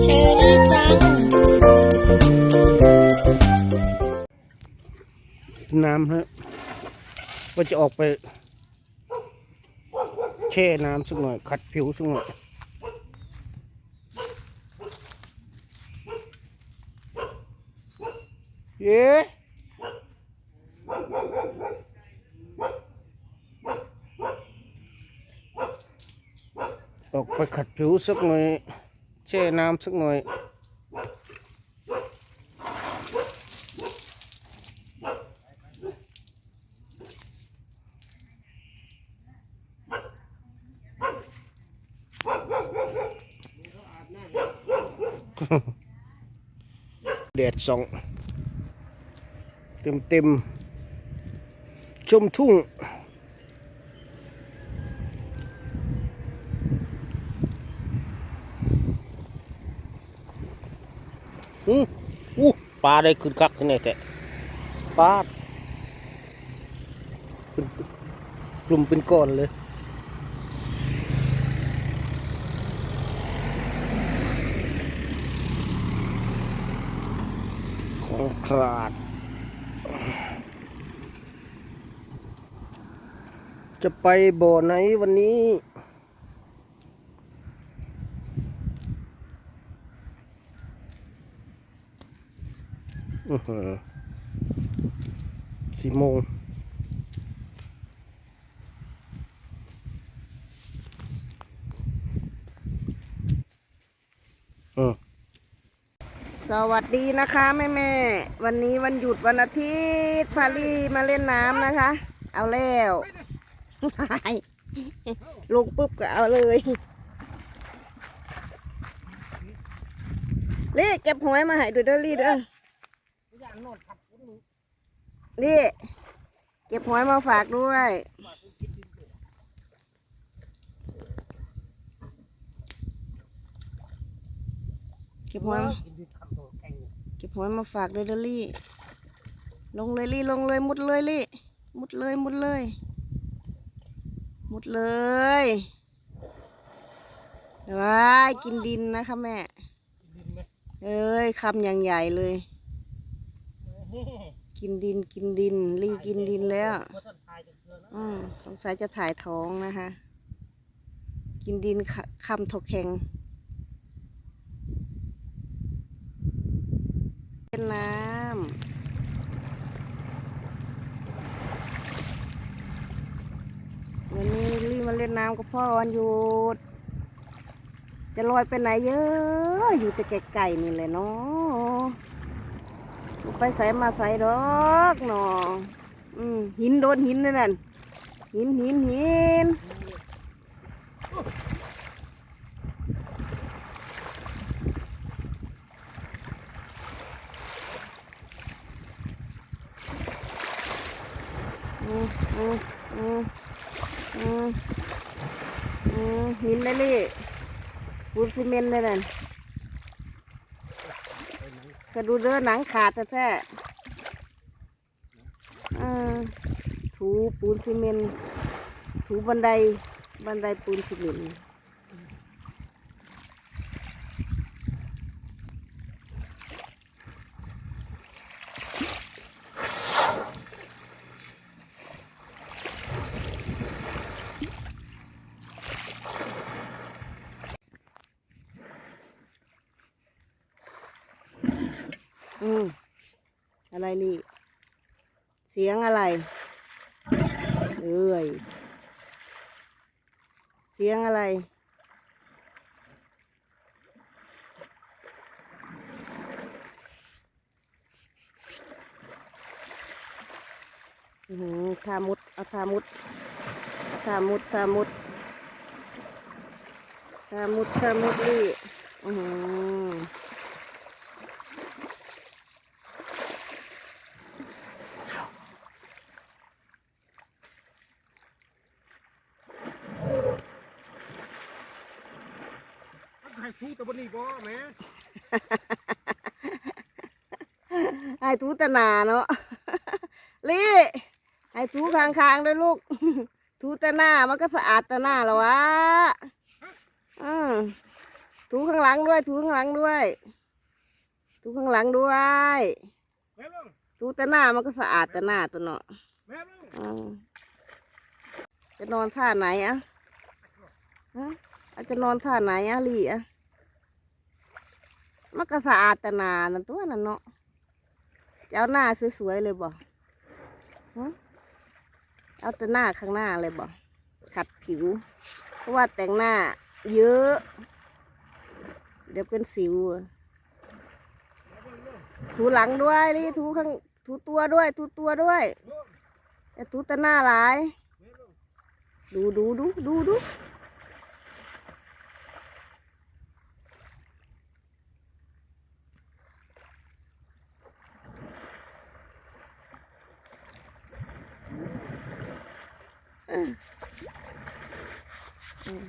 เชอรี่จัง น้ำฮะว่าจะออกไป แช่น้ำสักหน่อย ขัดผิวสักหน่อยเย้ออก ไปขัดผิวสักหน่อยแช่น้ำสักหน่อยแดดส่องเต็มเต็มๆชมทุ่ง อืออู้ป ลาได้ขึ้นคักขึ้นไหนแต่ปลาเป็นกลุ่มเป็นก้อนเลยของขลาดจะไปบ่อไหนวันนี้ อือหือ สี่โมงอืมสวัสดีนะคะแม่แม่วันนี้วันหยุดวันอาทิตย์พาลี่มาเล่นน้ำนะคะ เอาแล้วลงปุ๊บก็เอาเลยลี่เก็บหอยมาให้ดูเด้อลี่เด้อ ลี่ เก็บหอยมาฝากด้วย เก็บหอยมาเก็บหอยมาฝากด้วยเดอลี่ ลงเลยลี่ลงเลยมุดเลยลี่ มุดเลยมุดเลย มุดเลยว้ายกินดินนะคะแม่เอ้ยคำอย่างใหญ่เลย กินดินกินดิน ลีกินดินแล้ว อืมสงสัยจะถ่ายท้องนะคะ กินดินคำถกแข็งเล่นน้ำวันนี้รีบมาเล่นน้ำกับพ่อวันหยุด จะลอยไปไหนเยอะ อยู่แต่ไกลๆนี่แหละเนาะ ไปใส่มาใส่ดอกเนาะอืมหินโดนหินนั่นนะหินหินหินอืมอืมอืมอืมอืมหินเลยลี่ปูนซีเมนต์เลยนั่น ก็ดูเด้อหนังขาดแท้ๆถูปูนซีเมนต์ถูบันไดบันไดปูนซีเมนต์ อืม อะไรนี่ เสียงอะไร เอ้ย เสียงอะไร อือหือทามุด เอาทามุดทามุดทามุดทามุดทามุดนี่อือ ให้ทูแต่บนนี้บ่แม่ไอ้ทูตะหนาเนาะลี่ไอ้ทูคางคางๆด้วยลูก ทูถูแต่หน้ามันก็สะอาดแต่หน้าแล้ววะอืมถูข้างหลังด้วยถูข้างหลังด้วยถูข้างหลังด้วยแม่ลุงถูแต่หน้ามันก็สะอาดแต่หน้าตัวเนาะแม่ลุงอืมจะนอนท่าไหนอะฮะอาจจะนอนท่าไหนอะลี่อะ มันก็สะอาดแต่หน้านั่นตัวนั่นเนาะจะเอาหน้าสวยๆเลยบ่เอาแต่หน้าข้างหน้าเลยบ่ขัดผิว เพราะว่าแต่งหน้าเยอะ เดี๋ยวเป็นสิวถูหลังด้วยลี่ถูข้างถูตัวด้วย ถูตัวด้วยแต่ถูแต่หน้าหลาย ดูดูดูดูดู ออ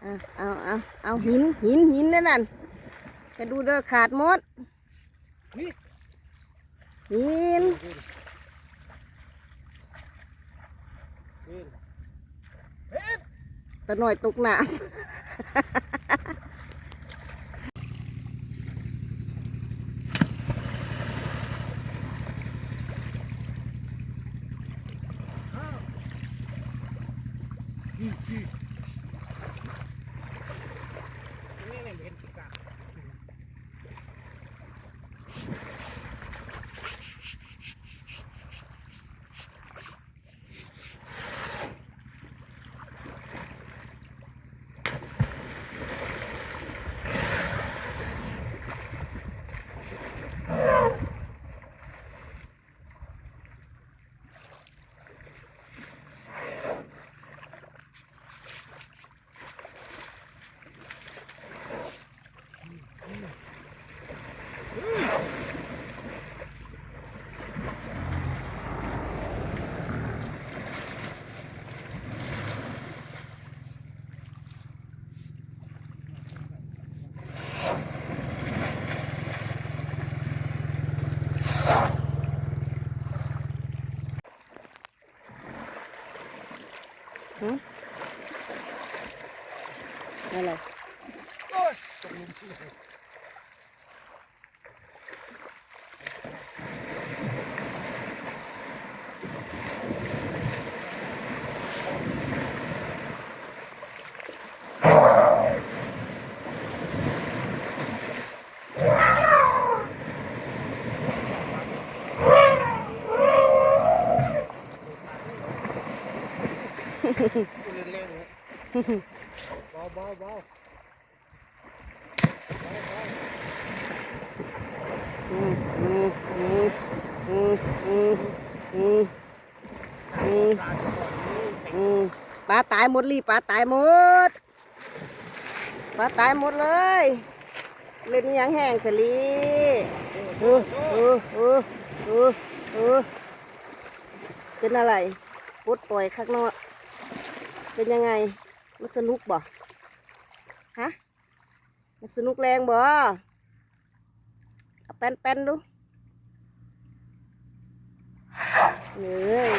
เออเอาเอาเอาเอาหินหินหินนั่นนั่นแค่ดูเด้อขาดหมดหินตะหน่อยตกน้ำ ¿No? Hola. หึอะไรอืมอืมอืมอืมอืมอืมอืมอืมปลาตายหมดลีปลาตายหมดปลาตายหมดเลย เล่นยังแห้งสลีเออเออเออเออเออเป็นอะไรปลดปล่อยข้างนอก เป็นยังไง มันสนุกบ่ ฮะ มันสนุกแรงบ่เอาแป้นๆดูเฮ้ย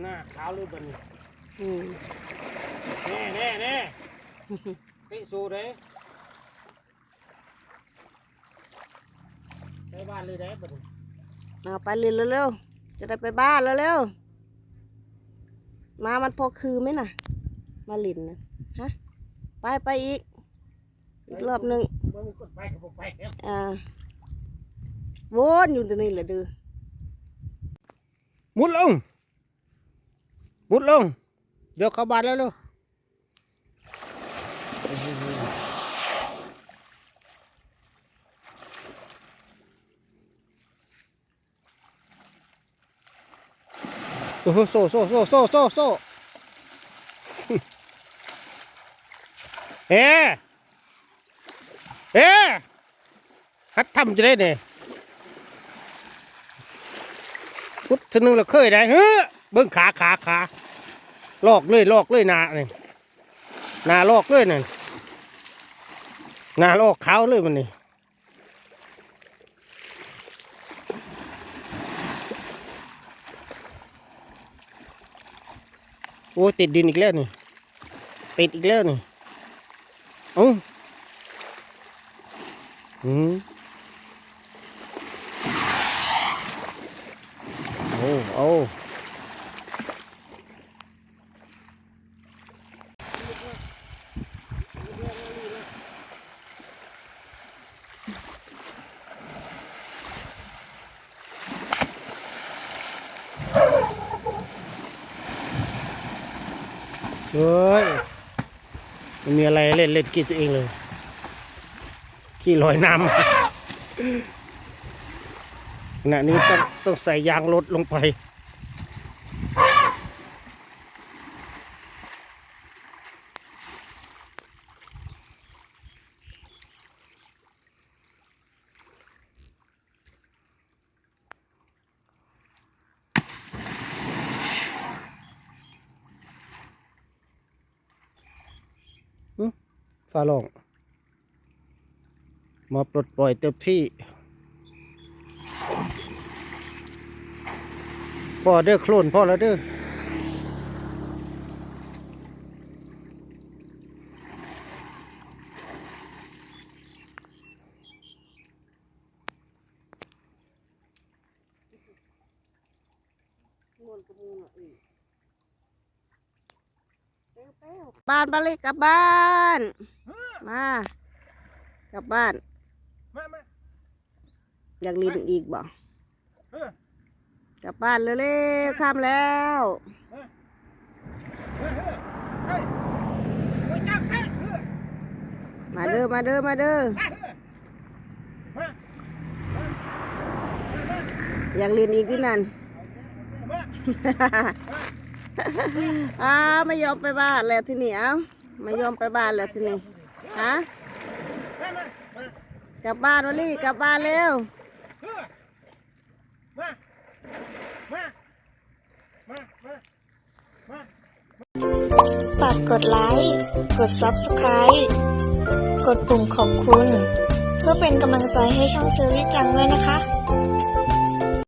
หน้าขาวหรือบันอืมแน่แน่แน่ติสูเลยใช้บ้านเลยได้บันเอาไปเรียนเร็วๆ จะได้ไปบ้านเร็วๆ มามันพอคือไหมน่ะ มาหลินนะฮะ ไปไปอีก อีกรอบหนึ่งมันกดไปกับไปแล้วอ่าวนอยู่ตรงนี้แหละดือมุดลง มุดลง เดี๋ยวเข้าบ้านแล้วเร็ว โอ้โหโซ่โซ่โซ่โซ่โซ่โซ่เอ๊เอ๊ฮัดทำจะได้เนี่ยพุทธนึงเราเคยได้เฮ้อเบิ้งขาขาขาลอกเลยลอกเลยนาเนี่ยนาลอกเลยนั่ยนานออกขาเลยมันนี่ โอ้ติดดินอีกแล้วนี่ติดอีกแล้วนี่เอ้าอืมโอ้โอ้ เฮ้ยมันมีอะไรเล่นเล่นกี้ตัวเองเลยขี้ลอยน้ำขณะนี้ต้องต้องใส่ยางรถลงไป ฟ้าลอง มาปลดปล่อยเต็มที่พ่อเด้อโคลนพ่อแล้วเด้อบ้านบาลีกลับบ้าน มากลับบ้าน มามาอยากลินอีกบ่เออกลับบ้านเร็วๆข้ามแล้วเฮ้ยเฮ้ยเฮ้ยเฮ้ยจับเฮ้ยเฮ้ยมาเด้อมาเด้อมาเด้อมาอยากลินอีกที่นั่น มาอ้าวไม่ยอมไปบ้านแล้วที่นี่เอ้าไม่ยอมไปบ้านแล้วที่นี่ ฮะกลับบ้านวอลลี่กลับบ้านเร็วมามามามามาฝากกดไลค์ กด Subscribe กดปุ่มขอบคุณ เพื่อเป็นกำลังใจให้ช่องเชอรี่จังด้วยนะคะ